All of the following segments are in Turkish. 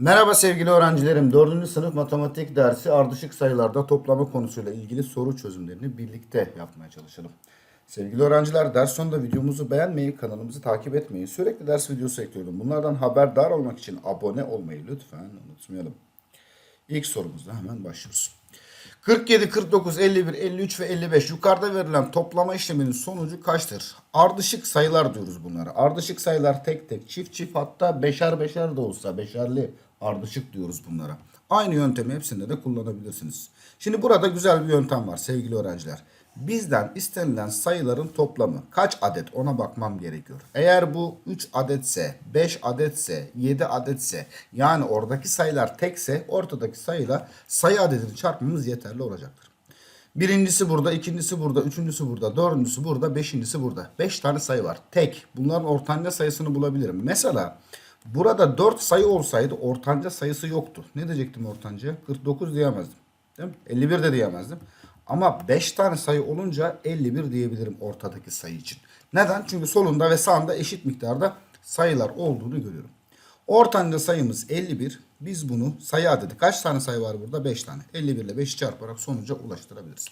Merhaba sevgili öğrencilerim. 4. sınıf matematik dersi ardışık sayılarda toplama konusuyla ilgili soru çözümlerini birlikte yapmaya çalışalım. Sevgili öğrenciler ders sonunda videomuzu beğenmeyi, kanalımızı takip etmeyi, sürekli ders videosu ekliyorum. Bunlardan haberdar olmak için abone olmayı lütfen unutmayalım. İlk sorumuzda hemen başlıyoruz. 47, 49, 51, 53 ve 55 yukarıda verilen toplama işleminin sonucu kaçtır? Ardışık sayılar diyoruz bunlara. Ardışık sayılar tek tek, çift çift hatta beşer beşer de olsa beşerli ardışık diyoruz bunlara. Aynı yöntemi hepsinde de kullanabilirsiniz. Şimdi burada güzel bir yöntem var sevgili öğrenciler. Bizden istenilen sayıların toplamı kaç adet ona bakmam gerekiyor. Eğer bu 3 adetse, 5 adetse, 7 adetse yani oradaki sayılar tekse ortadaki sayıyla sayı adedini çarpmamız yeterli olacaktır. Birincisi burada, ikincisi burada, üçüncüsü burada, dördüncüsü burada, beşincisi burada. Beş tane sayı var. Tek. Bunların ortanca sayısını bulabilirim. Mesela burada dört sayı olsaydı ortanca sayısı yoktu. Ne diyecektim ortancaya? 49 diyemezdim. Değil mi? 51 de diyemezdim. Ama 5 tane sayı olunca 51 diyebilirim ortadaki sayı için. Neden? Çünkü solunda ve sağında eşit miktarda sayılar olduğunu görüyorum. Ortanca sayımız 51. Biz bunu sayı adedi. Kaç tane sayı var burada? 5 tane. 51 ile 5'i çarparak sonuca ulaştırabiliriz.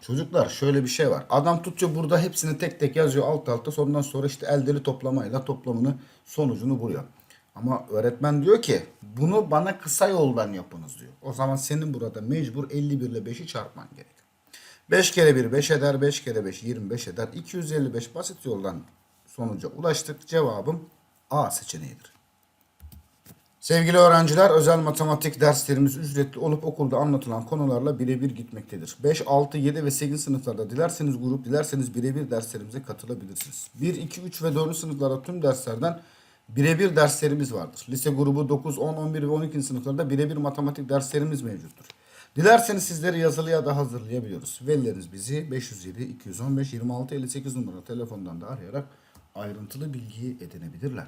Çocuklar şöyle bir şey var. Adam tutuyor burada hepsini tek tek yazıyor alt alta. Sondan sonra işte eldeli toplamayla toplamını sonucunu buluyor. Ama öğretmen diyor ki bunu bana kısa yoldan yapınız diyor. O zaman senin burada mecbur 51 ile 5'i çarpman gerekiyor. 5 kere 1 5 eder. 5 kere 5 25 eder. 255 basit yoldan sonuca ulaştık. Cevabım A seçeneğidir. Sevgili öğrenciler, özel matematik derslerimiz ücretli olup okulda anlatılan konularla birebir gitmektedir. 5, 6, 7 ve 8 sınıflarda dilerseniz grup, dilerseniz birebir derslerimize katılabilirsiniz. 1, 2, 3 ve 4. sınıflarda tüm derslerden birebir derslerimiz vardır. Lise grubu 9, 10, 11 ve 12. sınıflarda birebir matematik derslerimiz mevcuttur. Dilerseniz sizleri yazılıya da hazırlayabiliyoruz. Velileriniz bizi 507 215 26 58 numara telefondan da arayarak ayrıntılı bilgi edinebilirler.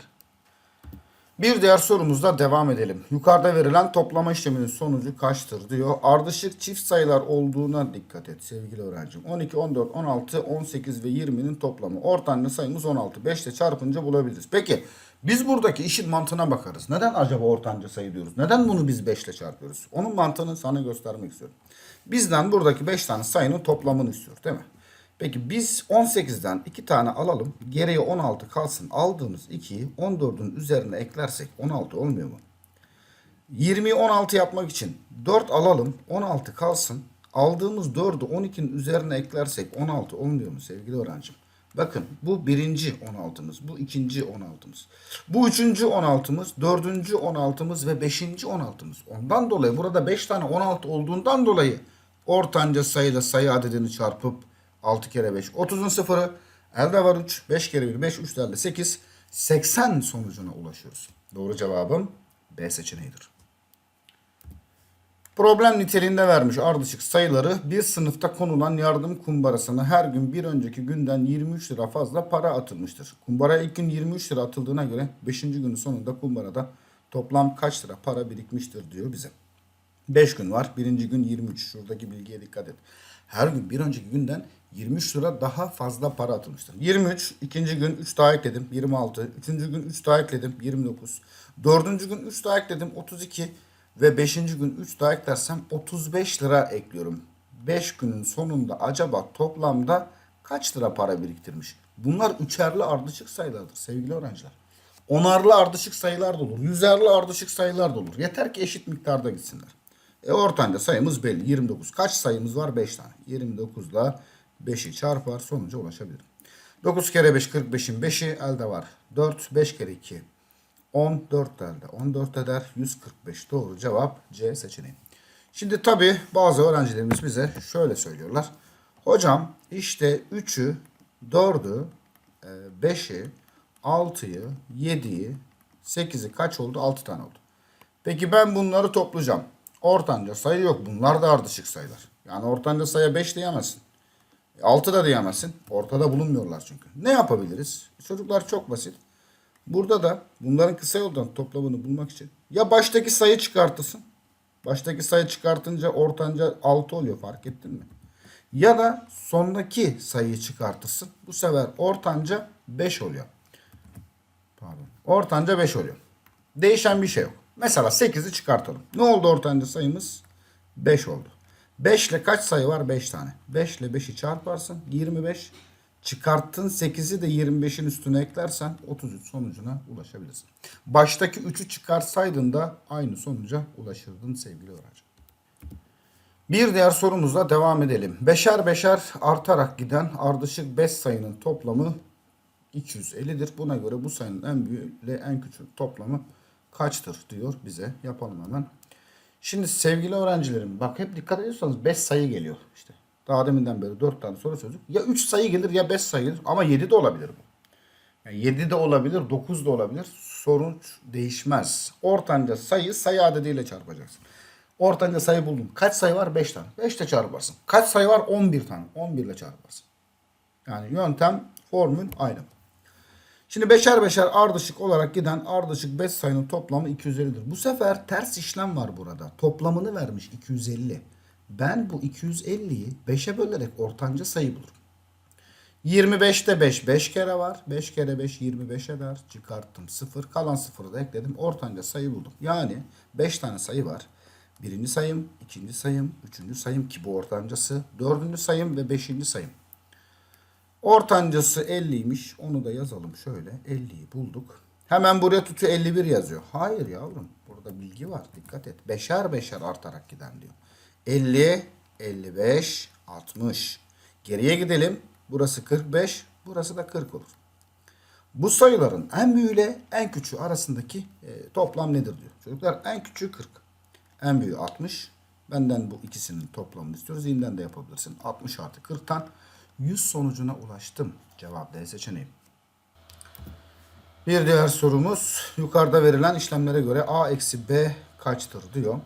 Bir diğer sorumuzda devam edelim. Yukarıda verilen toplama işleminin sonucu kaçtır diyor. Ardışık çift sayılar olduğuna dikkat et sevgili öğrencim. 12, 14, 16, 18 ve 20'nin toplamı. Ortanca sayımız 16. 5 ile çarpınca bulabiliriz. Peki biz buradaki işin mantığına bakarız. Neden acaba ortanca sayı diyoruz? Neden bunu biz 5 ile çarpıyoruz? Onun mantığını sana göstermek istiyorum. Bizden buradaki 5 tane sayının toplamını istiyor değil mi? Peki biz 18'den 2 tane alalım. Geriye 16 kalsın. Aldığımız 2'yi 14'ün üzerine eklersek 16 olmuyor mu? 20'yi 16 yapmak için 4 alalım. 16 kalsın. Aldığımız 4'ü 12'nin üzerine eklersek 16 olmuyor mu sevgili öğrencim? Bakın bu birinci 16'mız. Bu ikinci 16'mız. Bu üçüncü 16'mız. Dördüncü 16'mız ve beşinci 16'mız. Ondan dolayı burada 5 tane 16 olduğundan dolayı ortanca sayıyla sayı adedini çarpıp 6 kere 5 30'un sıfırı. Elde var 3. 5 kere 1 5. 3 elde 8. 80 sonucuna ulaşıyoruz. Doğru cevabım B seçeneğidir. Problem niteliğinde vermiş ardışık sayıları bir sınıfta konulan yardım kumbarasına her gün bir önceki günden 23 lira fazla para atılmıştır. Kumbaraya ilk gün 23 lira atıldığına göre 5. günün sonunda kumbarada toplam kaç lira para birikmiştir diyor bize. 5 gün var. Birinci gün 23. Şuradaki bilgiye dikkat et. Her gün bir önceki günden 23 lira daha fazla para atılmıştır. 23. ikinci gün 3 daha ekledim. 26. Üçüncü gün 3 daha ekledim. 29. Dördüncü gün 3 daha ekledim. 32. Ve 5. gün 3 daha eklersem 35 lira ekliyorum. 5 günün sonunda acaba toplamda kaç lira para biriktirmiş? Bunlar üçerli ardışık sayılardır sevgili öğrenciler. Onarlı ardışık sayılar da olur. Yüzerli ardışık sayılar da olur. Yeter ki eşit miktarda gitsinler. E ortanca sayımız belli. 29. Kaç sayımız var? 5 tane. 29 ile 5'i çarpar sonuca ulaşabilirim. 9 kere 5 45'in 5'i elde var. 4 5 kere 2 14 elde. 14 eder. 145 doğru cevap C seçeneği. Şimdi tabi bazı öğrencilerimiz bize şöyle söylüyorlar. Hocam işte 3'ü 4'ü 5'i 6'yı 7'yi 8'i kaç oldu? 6 tane oldu. Peki ben bunları toplayacağım. Ortanca sayı yok. Bunlar da ardışık sayılar. Yani ortanca sayıya 5 diyemezsin. 6 da diyemezsin. Ortada bulunmuyorlar çünkü. Ne yapabiliriz? Çocuklar çok basit. Burada da bunların kısa yoldan toplamını bulmak için ya baştaki sayı çıkartırsın. Baştaki sayı çıkartınca ortanca 6 oluyor fark ettin mi? Ya da sondaki sayıyı çıkartırsın. Bu sefer ortanca 5 oluyor. Pardon. Ortanca 5 oluyor. Değişen bir şey yok. Mesela 8'i çıkartalım. Ne oldu ortanca sayımız? 5 oldu. 5 ile kaç sayı var? 5 tane. 5 ile 5'i çarparsın. 25. Çıkarttın 8'i de 25'in üstüne eklersen 33 sonucuna ulaşabilirsin. Baştaki 3'ü çıkarsaydın da aynı sonuca ulaşırdın sevgili öğrenci. Bir diğer sorumuzla devam edelim. Beşer beşer artarak giden ardışık 5 sayının toplamı 250'dir. Buna göre bu sayının en büyüğü ile en küçük toplamı kaçtır diyor bize. Yapalım hemen. Şimdi sevgili öğrencilerim bak hep dikkat ediyorsanız 5 sayı geliyor işte. Daha deminden beri 4 tane soru çözdük. Ya 3 sayı gelir ya 5 sayı gelir ama 7 de olabilir bu. Yani 7 de olabilir, 9 da olabilir. Sonuç değişmez. Ortanca sayı sayı adediyle çarpacaksın. Ortanca sayı buldum. Kaç sayı var? 5 tane. 5 ile çarparsın. Kaç sayı var? 11 tane. 11 ile çarparsın. Yani yöntem, formül aynı. Şimdi beşer beşer ardışık olarak giden ardışık 5 sayının toplamı 250'dir. Bu sefer ters işlem var burada. Toplamını vermiş 250. Ben bu 250'yi 5'e bölerek ortanca sayı bulurum. 25'te 5 5 kere var. 5 kere 5 25 eder. Çıkarttım 0. Kalan 0'ı da ekledim. Ortanca sayı buldum. Yani 5 tane sayı var. Birinci sayım, ikinci sayım, üçüncü sayım ki bu ortancası, dördüncü sayım ve beşinci sayım. Ortancası 50'ymiş. Onu da yazalım şöyle. 50'yi bulduk. Hemen buraya tutuyor 51 yazıyor. Hayır yavrum. Burada bilgi var. Dikkat et. Beşer beşer artarak giden diyor. 50, 55, 60. Geriye gidelim. Burası 45. Burası da 40 olur. Bu sayıların en büyüğüyle en küçüğü arasındaki e, toplam nedir diyor. Çocuklar en küçüğü 40. En büyüğü 60. Benden bu ikisinin toplamını istiyoruz. İğnden de yapabilirsin. 60 artı 40'tan 100 sonucuna ulaştım. Cevap D seçeneği. Bir diğer sorumuz yukarıda verilen işlemlere göre A eksi B kaçtır diyor.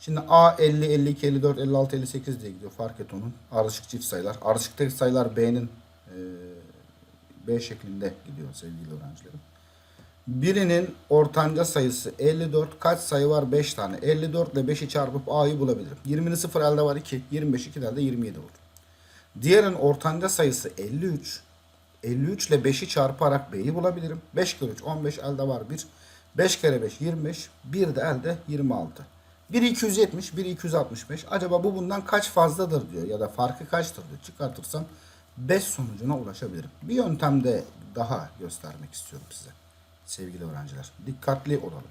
Şimdi A 50, 52, 54, 56, 58 diye gidiyor. Fark et onun. Ardışık çift sayılar. Ardışık tek sayılar B'nin e, B şeklinde gidiyor sevgili öğrencilerim. Birinin ortanca sayısı 54. Kaç sayı var? 5 tane. 54 ile 5'i çarpıp A'yı bulabilirim. 20'nin 0 elde var 2. 25 2 elde 27 olur. Diğerinin ortanca sayısı 53. 53 ile 5'i çarparak B'yi bulabilirim. 5 kere 3 15 elde var 1. 5 kere 5 25. 1 de elde 26. 1 270, 1 265. Acaba bu bundan kaç fazladır diyor ya da farkı kaçtır diyor. Çıkartırsam 5 sonucuna ulaşabilirim. Bir yöntemde daha göstermek istiyorum size. Sevgili öğrenciler. Dikkatli olalım.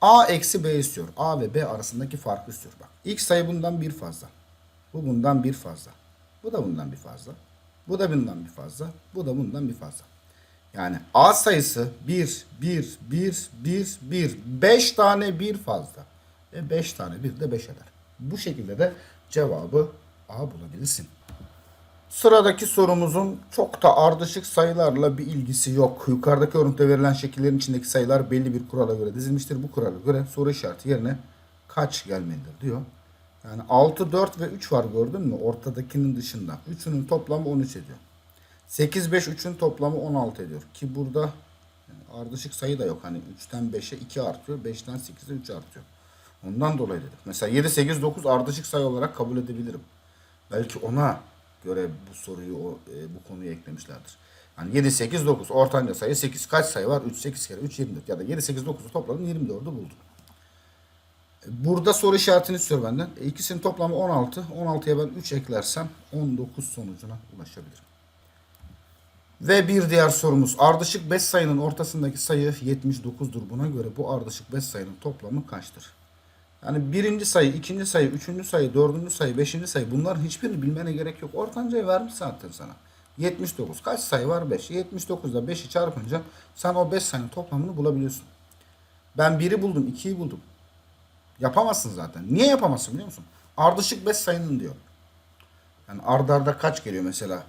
A eksi B istiyor. A ve B arasındaki farkı istiyor. Bak ilk sayı bundan bir fazla. Bu bundan bir fazla. Bu da bundan bir fazla. Bu da bundan bir fazla. Bu da bundan bir fazla. Yani A sayısı 1, 1, 1, 1, 1. 5 tane bir fazla. Ve 5 tane bir de 5 eder. Bu şekilde de cevabı A bulabilirsin. Sıradaki sorumuzun çok da ardışık sayılarla bir ilgisi yok. Yukarıdaki örüntüde verilen şekillerin içindeki sayılar belli bir kurala göre dizilmiştir. Bu kurala göre soru işareti yerine kaç gelmelidir diyor. Yani 6, 4 ve 3 var gördün mü? Ortadakinin dışında. Üçünün toplamı 13 ediyor. 8, 5, 3'ün toplamı 16 ediyor. Ki burada yani ardışık sayı da yok. Hani 3'ten 5'e 2 artıyor. 5'ten 8'e 3 artıyor. Ondan dolayı dedik. Mesela 7, 8, 9 ardışık sayı olarak kabul edebilirim. Belki ona göre bu soruyu o, e, bu konuyu eklemişlerdir. Yani 7, 8, 9 ortanca sayı 8 kaç sayı var? 3, 8 kere 3, 24 ya da 7, 8, 9'u topladım 24'ü buldum. Burada soru işaretini istiyor benden. E, ikisinin toplamı 16. 16'ya ben 3 eklersem 19 sonucuna ulaşabilirim. Ve bir diğer sorumuz. Ardışık 5 sayının ortasındaki sayı 79'dur. Buna göre bu ardışık 5 sayının toplamı kaçtır? Yani birinci sayı, ikinci sayı, üçüncü sayı, dördüncü sayı, beşinci sayı bunların hiçbirini bilmene gerek yok. Ortancayı vermiş zaten sana. 79. Kaç sayı var? 5. 79 ile 5'i çarpınca sen o 5 sayının toplamını bulabiliyorsun. Ben 1'i buldum, 2'yi buldum. Yapamazsın zaten. Niye yapamazsın biliyor musun? Ardışık 5 sayının diyor. Yani ardarda arda kaç geliyor mesela?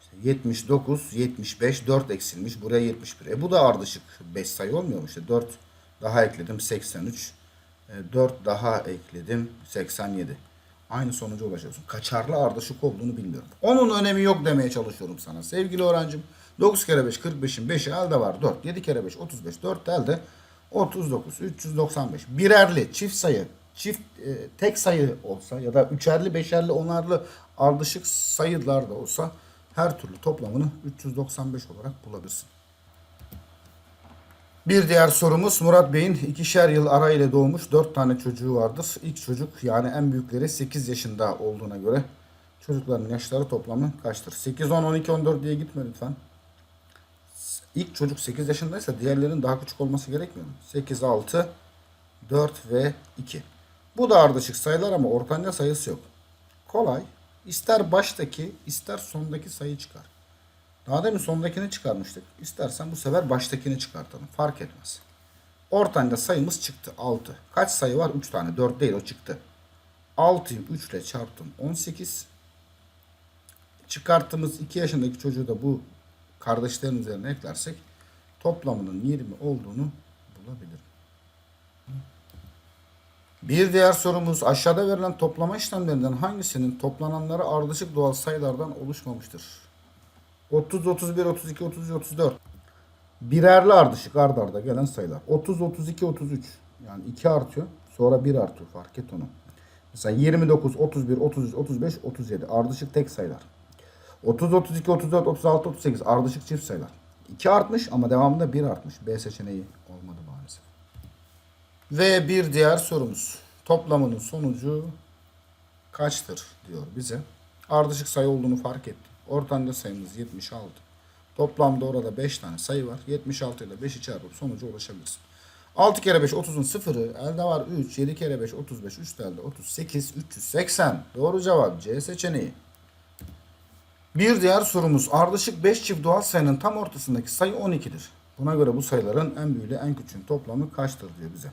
İşte 79, 75, 4 eksilmiş. Buraya 71. E bu da ardışık 5 sayı olmuyor mu? İşte 4 daha ekledim 83. 4 E, daha ekledim 87. Aynı sonuca ulaşıyorsun. Kaçarlı ardışık olduğunu bilmiyorum. Onun önemi yok demeye çalışıyorum sana. Sevgili öğrencim 9 kere 5 45'in 5'i elde var 4. 7 kere 5 35 4 elde 39 395. Birerli çift sayı çift e, tek sayı olsa ya da üçerli beşerli onarlı ardışık sayılar da olsa her türlü toplamını 395 olarak bulabilirsin. Bir diğer sorumuz Murat Bey'in ikişer yıl ara ile doğmuş 4 tane çocuğu vardır. İlk çocuk yani en büyükleri 8 yaşında olduğuna göre çocukların yaşları toplamı kaçtır? 8, 10, 12, 14 diye gitme lütfen. İlk çocuk 8 yaşındaysa diğerlerinin daha küçük olması gerekmiyor mu? 8, 6, 4 ve 2. Bu da ardışık sayılar ama ortanca sayısı yok. Kolay. İster baştaki ister sondaki sayı çıkar. Daha demin sondakini çıkarmıştık. İstersen bu sefer baştakini çıkartalım. Fark etmez. Ortanca sayımız çıktı 6. Kaç sayı var? 3 tane. 4 değil o çıktı. 6'yı 3 ile çarptım 18. Çıkarttığımız 2 yaşındaki çocuğu da bu kardeşlerin üzerine eklersek toplamının 20 olduğunu bulabilirim. Bir diğer sorumuz aşağıda verilen toplama işlemlerinden hangisinin toplananları ardışık doğal sayılardan oluşmamıştır? 30, 31, 32, 33, 34. Birerli ardışık ard arda gelen sayılar. 30, 32, 33. Yani 2 artıyor. Sonra 1 artıyor. Fark et onu. Mesela 29, 31, 33, 35, 37. Ardışık tek sayılar. 30, 32, 34, 36, 38. Ardışık çift sayılar. 2 artmış ama devamında 1 artmış. B seçeneği olmadı maalesef. Ve bir diğer sorumuz. Toplamının sonucu kaçtır diyor bize. Ardışık sayı olduğunu fark ettim. Ortanca sayımız 76. Toplamda orada 5 tane sayı var. 76 ile 5'i çarpıp sonuca ulaşabilirsin. 6 kere 5 30'un sıfırı. Elde var 3. 7 kere 5 35. 3 de elde 38. 380. Doğru cevap C seçeneği. Bir diğer sorumuz. Ardışık 5 çift doğal sayının tam ortasındaki sayı 12'dir. Buna göre bu sayıların en büyüğü en küçüğün toplamı kaçtır diyor bize.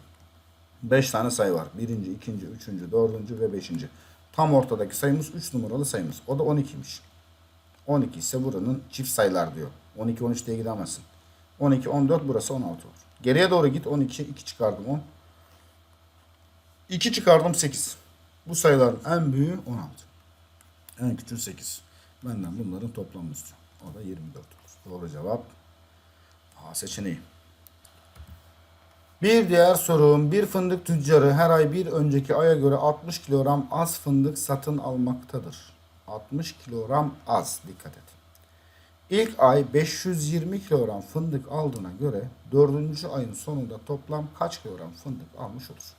5 tane sayı var. Birinci, ikinci, üçüncü, dördüncü ve beşinci. Tam ortadaki sayımız 3 numaralı sayımız. O da 12'miş. 12 ise buranın çift sayılar diyor. 12, 13 diye gidemezsin. 12, 14 burası 16 olur. Geriye doğru git 12, 2 çıkardım 10. 2 çıkardım 8. Bu sayıların en büyüğü 16. En küçüğü 8. Benden bunların toplamını istiyor. O da 24 olur. Doğru cevap A seçeneği. Bir diğer sorum. Bir fındık tüccarı her ay bir önceki aya göre 60 kilogram az fındık satın almaktadır. 60 kilogram az. Dikkat et. İlk ay 520 kilogram fındık aldığına göre dördüncü ayın sonunda toplam kaç kilogram fındık almış olur?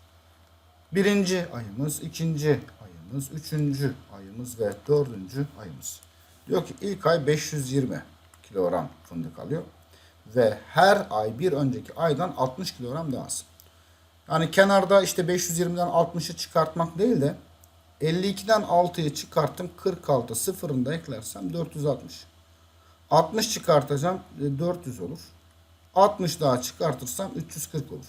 Birinci ayımız, ikinci ayımız, üçüncü ayımız ve dördüncü ayımız. Diyor ki ilk ay 520 kilogram fındık alıyor. Ve her ay bir önceki aydan 60 kilogram daha az. Yani kenarda işte 520'den 60'ı çıkartmak değil de 52'den 6'yı çıkarttım 46 sıfırını eklersem 460. 60 çıkartacağım e, 400 olur. 60 daha çıkartırsam 340 olur.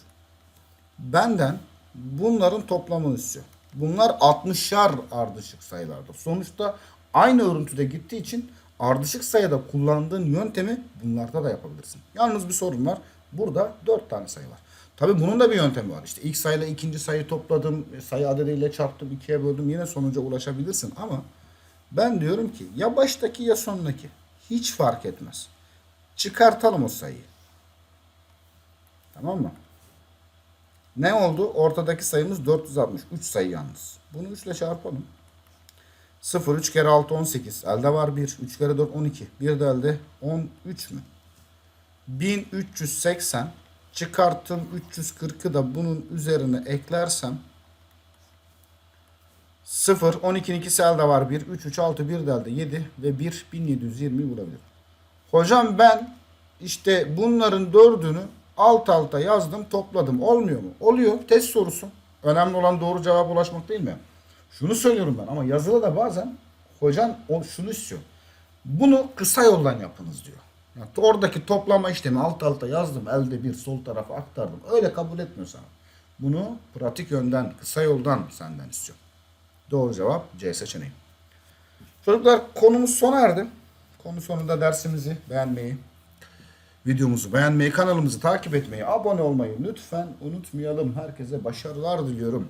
Benden bunların toplamını istiyor. Bunlar 60'ar ardışık sayılarda. Sonuçta aynı örüntüde gittiği için ardışık sayıda kullandığın yöntemi bunlarda da yapabilirsin. Yalnız bir sorun var. Burada 4 tane sayı var. Tabi bunun da bir yöntemi var. İşte ilk sayıyla ikinci sayı topladım, sayı adediyle çarptım, ikiye böldüm yine sonuca ulaşabilirsin ama ben diyorum ki ya baştaki ya sondaki hiç fark etmez. Çıkartalım o sayıyı. Tamam mı? Ne oldu? Ortadaki sayımız 460. 3 sayı yalnız. Bunu 3 ile çarpalım. 0 3 kere 6 18. Elde var 1. 3 kere 4 12. Bir de elde 13 mü? 1380 çıkarttım 340'ı da bunun üzerine eklersem 0 12'nin ikisi elde var 1. 3 3 6 1 de elde 7 ve 1 1720 bulabilirim. Hocam ben işte bunların dördünü alt alta yazdım topladım. Olmuyor mu? Oluyor. Test sorusu. Önemli olan doğru cevaba ulaşmak değil mi? Şunu söylüyorum ben ama yazılı da bazen hocan o şunu istiyor. Bunu kısa yoldan yapınız diyor. Yani oradaki toplama işlemi alt alta yazdım. Elde bir sol tarafa aktardım. Öyle kabul etmiyor sana. Bunu pratik yönden, kısa yoldan senden istiyor. Doğru cevap C seçeneği. Çocuklar konumuz sona erdi. Konu sonunda dersimizi beğenmeyi, videomuzu beğenmeyi, kanalımızı takip etmeyi, abone olmayı lütfen unutmayalım. Herkese başarılar diliyorum.